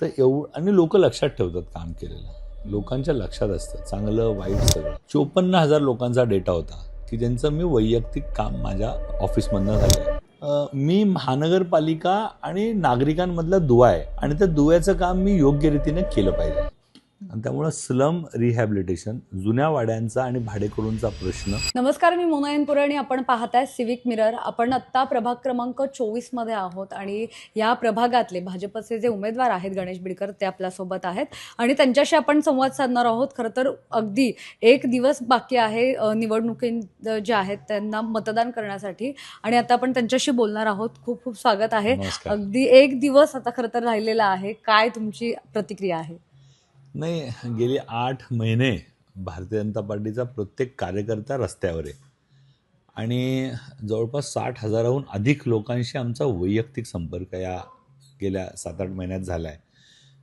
तर एवढं आणि लोक लक्षात ठेवतात काम केलेलं. लोकांच्या लक्षात असतं. चांगलं वाईट सगळं. चोपन्न हजार लोकांचा डेटा होता की ज्यांचं मी वैयक्तिक काम माझ्या ऑफिसमधनं झालं मी महानगरपालिका आणि नागरिकांमधला दुवा आहे आणि त्या दुव्याचं काम मी योग्य रीतीने केलं पाहिजे. आणि त्यामुळं स्लम रिहॅबिलिटेशन जुन्या वाड्यांचा आणि भाडेकरूंचा प्रश्न. नमस्कार मी मोनायन पुरे आणि आपण पाहताय सिविक मिरर. आपण आत्ता प्रभाग क्रमांक चोवीसमध्ये आहोत आणि या प्रभागातले भाजपचे जे उमेदवार आहेत गणेश बिडकर ते आपल्यासोबत आहेत आणि त्यांच्याशी आपण संवाद साधणार आहोत. खरं तर अगदी एक दिवस बाकी आहे निवडणुकी जे आहेत त्यांना मतदान करण्यासाठी आणि आता आपण त्यांच्याशी बोलणार आहोत. खूप खूप स्वागत आहे. अगदी एक दिवस आता खरं तर राहिलेला आहे. काय तुमची प्रतिक्रिया आहे? नाही गेली आठ महिने भारतीय जनता पार्टीचा प्रत्येक कार्यकर्ता रस्त्यावर आहे. आणि जवळपास साठ हजाराहून अधिक लोकांशी आमचा वैयक्तिक संपर्क या गेल्या सात आठ महिन्यात झाला आहे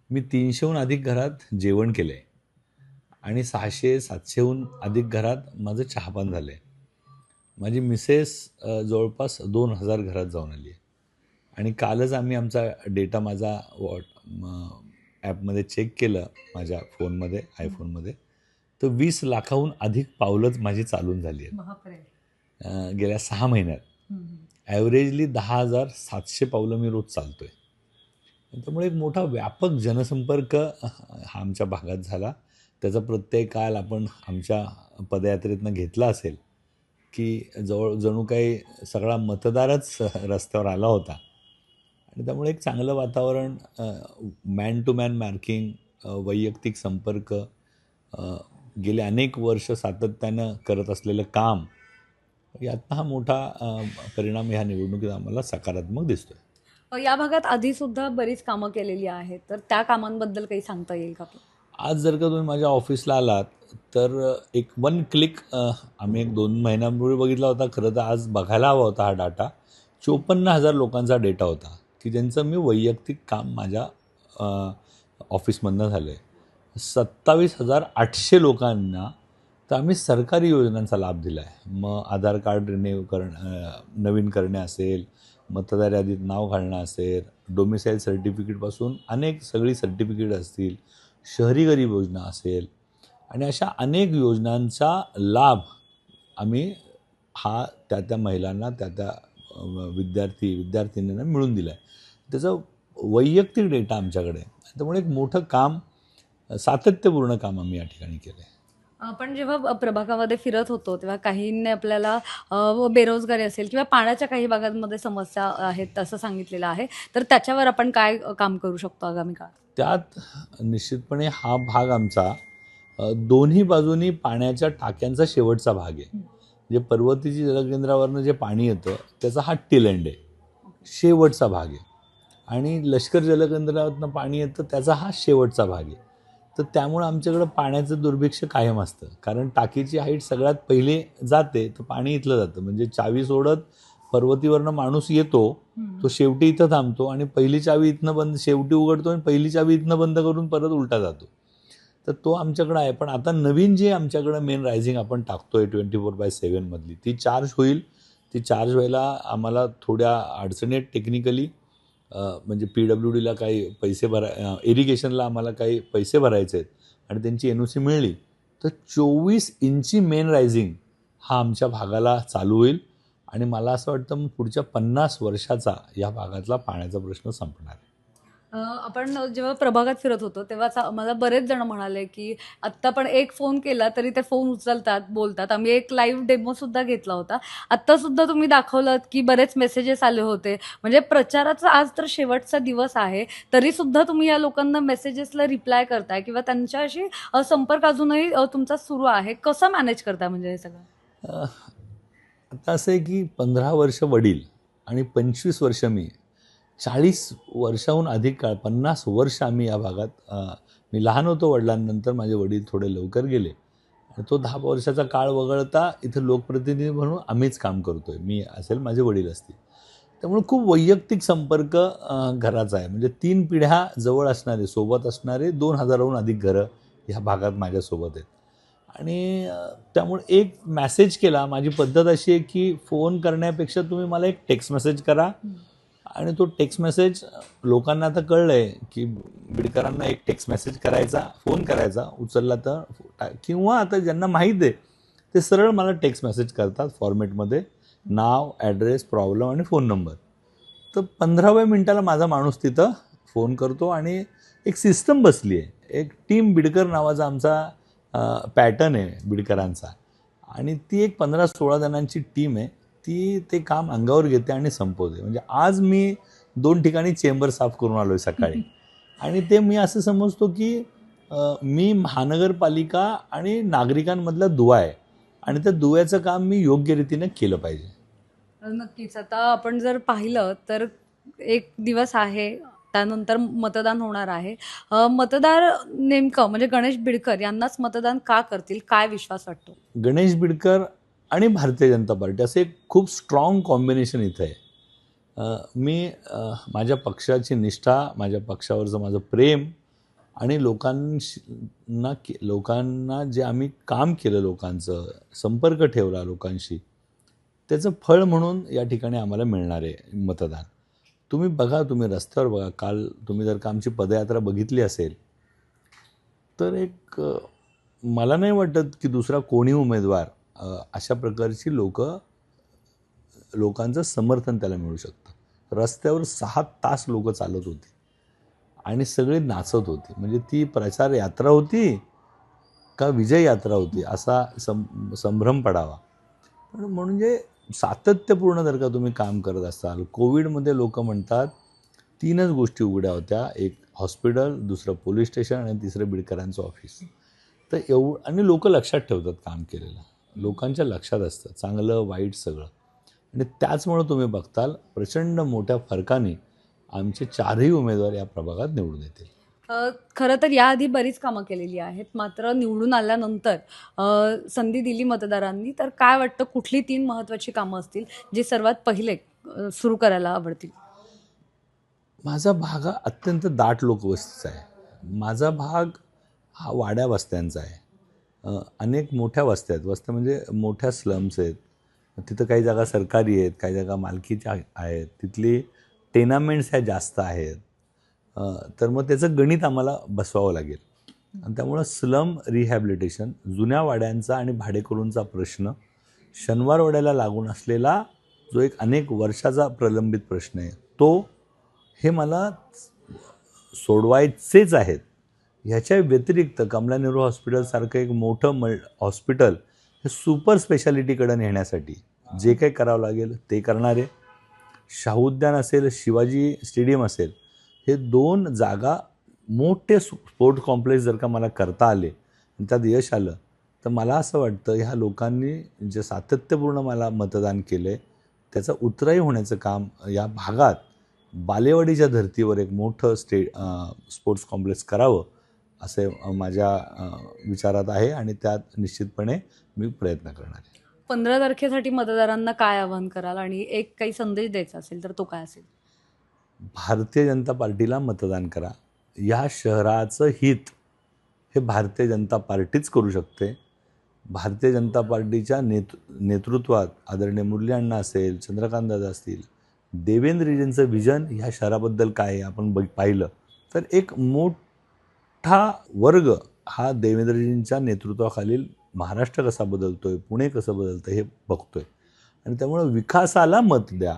मी तीनशेहून अधिक घरात जेवण केलं आहे आणि सहाशे सातशेहून अधिक घरात माझं चहापान झालं आहे माझी मिसेस जवळपास दोन हजार घरात जाऊन आली आहे आणि कालच आम्ही आमचा डेटा माझा वॉट ॲपमध्ये चेक केलं माझ्या फोनमध्ये आयफोनमध्ये तर वीस लाखाहून अधिक पावलंच माझी चालून झाली आहेत. गेल्या सहा महिन्यात. ॲव्हरेजली दहा हजार सातशे पावलं मी रोज चालतो आहे त्यामुळे एक मोठा व्यापक जनसंपर्क हा आमच्या भागात झाला. त्याचा प्रत्यय काल आपण आमच्या पदयात्रेतनं घेतला असेल की जवळ जणू काही सगळा मतदारच रस्त्यावर आला होता. आणि त्यामुळे एक चांगलं वातावरण मॅन टू मॅन मार्किंग वैयक्तिक संपर्क गेले अनेक वर्ष सातत्यानं करत असलेलं काम यातनं हा मोठा परिणाम ह्या निवडणुकीत आम्हाला सकारात्मक दिसतोय. अ, या भागात आधी सुद्धा बरीच कामं केलेली आहेत. तर त्या कामांबद्दल काही सांगता येईल का? आज जर का तुम्ही माझ्या ऑफिसला आलात तर एक वन क्लिक आम्ही एक दोन महिन्यापूर्वी बघितला होता. खरं तर आज बघायला हवा होता हा डाटा. चोपन्न हजार लोकांचा डेटा होता. की ज्यांचं मी वैयक्तिक काम माझ्या ऑफिसमधनं झालं आहे सत्तावीस हजार आठशे लोकांना तर आम्ही सरकारी योजनांचा लाभ दिला आहे मग आधार कार्ड रिन्यू करणं नवीन करणे असेल मतदार यादीत नाव घालणं असेल डोमिसाईल सर्टिफिकेटपासून अनेक सगळी सर्टिफिकेट असतील शहरी गरीब योजना असेल आणि अशा अनेक योजनांचा लाभ आम्ही हा त्या त्या महिलांना त्या त्या विद्यार्थी विद्यार्थिनींना मिळून दिला आहे त्याचं वैयक्तिक डेटा आमच्याकडे त्यामुळे एक मोठं काम सातत्यपूर्ण काम आम्ही या ठिकाणी केलं आहे आपण जेव्हा प्रभागामध्ये फिरत होतो तेव्हा काहींनी आपल्याला बेरोजगारी असेल किंवा पाण्याच्या काही भागांमध्ये समस्या आहेत असं सांगितलेलं आहे तर त्याच्यावर आपण काय काम करू शकतो आगामी काळात? त्यात निश्चितपणे हा भाग आमचा दोन्ही बाजूनी पाण्याच्या टाक्यांचा शेवटचा भाग आहे. म्हणजे पर्वतीची जलकेंद्रावरनं जे पाणी येतं त्याचा हा टेल एंड आहे शेवटचा भाग आहे. आणि लष्कर जलकेंद्रावरनं पाणी येतं त्याचा हा शेवटचा भाग आहे. तर त्यामुळं आमच्याकडं पाण्याचं दुर्भिक्ष कायम असतं. कारण टाकीची हाईट सगळ्यात पहिले जाते तर पाणी इथलं जातं. म्हणजे चावी सोडत पर्वतीवरनं माणूस येतो तो शेवटी इथं थांबतो आणि पहिली चावी इथनं बंद शेवटी उघडतो आणि पहिली चावी इथनं बंद करून परत उलटा जातो. तर तो आमच्याकडं आहे. पण आता नवीन जे आमच्याकडं मेन रायझिंग आपण टाकतोय ट्वेंटी फोर बाय सेवनमधली ती चार्ज होईल. ती चार्ज व्हायला आम्हाला थोड्या अडचणी आहेत टेक्निकली म्हणजे पी डब्ल्यू डीला काही पैसे भरा इरिगेशनला आम्हाला काही पैसे भरायचे आहेत आणि त्यांची एन ओ सी मिळली. तर चोवीस इंची मेन रायझिंग हा आमच्या भागाला चालू होईल आणि मला असं वाटतं मग पुढच्या पन्नास वर्षाचा या भागातला पाण्याचा प्रश्न संपणार आहे. आपण जेव्हा प्रभागात फिरत होतो तेव्हा मला बरेच जण म्हणाले की आत्ता पण एक फोन केला तरी ते फोन उचलतात बोलतात. आम्ही एक लाईव्ह डेमो सुद्धा घेतला होता. आत्ता सुद्धा तुम्ही दाखवलं की बरेच मेसेजेस आले होते. म्हणजे प्रचाराचा आज तर शेवटचा दिवस आहे. तरी सुद्धा तुम्ही या लोकांना मेसेजेसला रिप्लाय करताय किंवा त्यांच्याशी संपर्क अजूनही तुमचा सुरू आहे. कसं मॅनेज करताय म्हणजे हे सगळं? आता असं आहे की पंधरा वर्ष वडील आणि पंचवीस वर्ष मी चाळीस वर्षाहून अधिक काळ पन्नास वर्ष आम्ही या भागात मी लहान होतो वडिलांनंतर माझे वडील थोडे लवकर गेले. आणि तो दहा वर्षाचा काळ वगळता इथं लोकप्रतिनिधी म्हणून आम्हीच काम करतो आहे मी असेल माझे वडील असतील. त्यामुळे खूप वैयक्तिक संपर्क घराचा आहे. म्हणजे तीन पिढ्या जवळ असणारे सोबत असणारे दोन हजाराहून अधिक घरं ह्या भागात माझ्यासोबत आहेत. आणि त्यामुळे एक मेसेज केला माझी पद्धत अशी आहे की फोन करण्यापेक्षा तुम्ही मला एक टेक्स्ट मेसेज करा. आणि तो टेक्स्ट मेसेज लोकांना आता कळलं आहे की बिडकरांना एक टेक्स्ट मेसेज करायचा फोन करायचा उचलला तर किंवा आता ज्यांना माहीत आहे ते सरळ मला टेक्स्ट मेसेज करतात फॉर्मेटमध्ये नाव ॲड्रेस प्रॉब्लेम आणि फोन नंबर तर पंधराव्या मिनटाला माझा माणूस तिथं फोन करतो आणि एक सिस्टम बसली आहे. एक टीम बिडकर नावाचा आमचा पॅटर्न आहे बिडकरांचा. आणि ती एक पंधरा सोळा जणांची टीम आहे. ती ते काम अंगावर घेते आणि संपवते. म्हणजे आज मी दोन ठिकाणी चेंबर साफ करून आलो आहे सकाळी. आणि ते मी असं समजतो की मी महानगरपालिका आणि नागरिकांमधला दुवा आहे. आणि त्या दुव्याचं काम मी योग्य रीतीने केलं पाहिजे. नक्कीच. आता आपण जर पाहिलं तर एक दिवस आहे त्यानंतर मतदान होणार आहे. मतदार नेमकं म्हणजे गणेश बिडकर यांनाच मतदान का करतील? काय विश्वास वाटतो? गणेश बिडकर आणि भारतीय जनता पार्टी. असं एक खूप स्ट्रॉंग कॉम्बिनेशन इथं आहे. मी माझ्या पक्षाची निष्ठा माझ्या पक्षावरचं माझं प्रेम आणि लोकांना के लोकांना जे आम्ही काम केलं लोकांचं संपर्क ठेवला लोकांशी त्याचं फळ म्हणून या ठिकाणी आम्हाला मिळणार आहे मतदान. तुम्ही बघा तुम्ही रस्त्यावर बघा काल तुम्ही जर का आमची पदयात्रा बघितली असेल तर एक मला नाही वाटत की दुसरा कोणी उमेदवार अशा प्रकारची लोक लोकांचं समर्थन त्याला मिळू शकतं. रस्त्यावर सहा तास लोक चालत होती आणि सगळे नाचत होते. म्हणजे ती प्रचार यात्रा होती का विजय यात्रा होती असा सं संभ्रम पडावा. पण म्हणजे सातत्यपूर्ण जर का तुम्ही काम करत असाल कोविडमध्ये लोक म्हणतात तीनच गोष्टी उघड्या होत्या. एक हॉस्पिटल दुसरं पोलीस स्टेशन आणि तिसरं बिडकरांचं ऑफिस. तर एव आणि लोक लक्षात ठेवतात काम केलेलं. लोकांच्या लक्षात असतं. चांगलं वाईट सगळं. आणि त्याचमुळं तुम्ही बघताल प्रचंड मोठ्या फरकाने आमचे चारही उमेदवार या प्रभागात निवडून येतील. खरं तर याआधी बरीच कामं केलेली आहेत. मात्र निवडून आल्यानंतर संधी दिली मतदारांनी तर काय वाटतं कुठली तीन महत्त्वाची कामं असतील जी सर्वात पहिले सुरू करायला आवडतील? माझा भाग हा अत्यंत दाट लोकवस्तीचा आहे. माझा भाग हा वाड्या वस्त्यांचा आहे. अनेक मोठ्या वस्त्या आहेत. वस्त्या म्हणजे मोठ्या स्लम्स आहेत. तिथं काही जागा सरकारी आहेत काही जागा मालकीच्या आहेत. तिथली टेनामेंट्स ह्या जास्त आहेत. तर मग त्याचं गणित आम्हाला बसवावं लागेल. आणि त्यामुळं स्लम रिहॅबिलिटेशन जुन्या वाड्यांचा आणि भाडेकरूंचा प्रश्न शनिवार वाड्याला लागून असलेला जो एक अनेक वर्षाचा प्रलंबित प्रश्न आहे तो हे मला सोडवायचेच आहेत. ह्याच्या व्यतिरिक्त कमला नेहरू हॉस्पिटलसारखं एक मोठं मल हॉस्पिटल हे सुपर स्पेशालिटीकडे नेण्यासाठी जे काही करावं लागेल ते करणारे शाहू उद्यान असेल शिवाजी स्टेडियम असेल हे दोन जागा मोठे स्पोर्ट कॉम्प्लेक्स जर का मला करता आले आणि त्यात यश आलं तर मला असं वाटतं ह्या लोकांनी जे सातत्यपूर्ण मला मतदान केलं आहे त्याचं उतराई होण्याचं काम या भागात बालेवाडीच्या धर्तीवर एक मोठं स्टे स्पोर्ट्स कॉम्प्लेक्स करावं असे माझ्या विचारात आहे आणि त्यात निश्चितपणे मी प्रयत्न करणार आहे. पंधरा तारखेसाठी मतदारांना काय आवाहन कराल आणि एक काही संदेश द्यायचा असेल तर तो काय असेल? भारतीय जनता पार्टीला मतदान करा. या शहराचं हित हे भारतीय जनता पार्टीच करू शकते. भारतीय जनता पार्टीच्या नेतृ नेतृत्वात आदरणीय मुरली अण्णा असेल चंद्रकांत दादा असतील देवेंद्रजींचं विजन ह्या शहराबद्दल काय आहे आपण बघ पाहिलं. तर एक मोठा वर्ग हा देवेंद्रजींच्या नेतृत्वाखालील महाराष्ट्र कसा बदलतोय पुणे कसं बदलतं हे बघतोय. आणि त्यामुळं विकासाला मत द्या.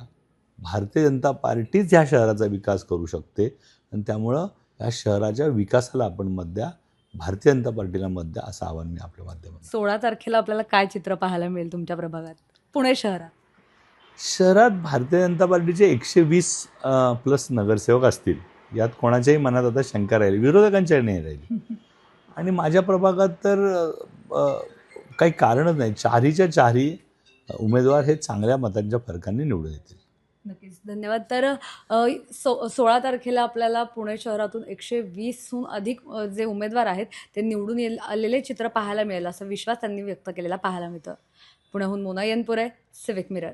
भारतीय जनता पार्टीच ह्या शहराचा विकास करू शकते आणि त्यामुळं ह्या शहराच्या विकासाला आपण मत द्या भारतीय जनता पार्टीला मत द्या असं आवाहन मी आपल्या माध्यमातून सोळा तारखेला आपल्याला काय चित्र पाहायला मिळेल तुमच्या प्रभागात? पुणे शहरात. शहरात भारतीय जनता पार्टीचे एकशे वीस प्लस नगरसेवक असतील. यात कोणाच्याही मनात आता शंका राहील विरोधकांच्या नाही राहील. आणि माझ्या प्रभागात तर काही कारणच नाही. चारीच्या चारी उमेदवार हे चांगल्या मतांच्या फरकाने निवडून येतील. नक्कीच. धन्यवाद. तर सो सोळा तारखेला आपल्याला पुणे शहरातून एकशे वीसहून अधिक जे उमेदवार आहेत ते निवडून येल आलेले चित्र पाहायला मिळेल असा विश्वास त्यांनी व्यक्त केलेला पाहायला मिळतं. पुण्याहून मोना यनपुरे सिविक मिरर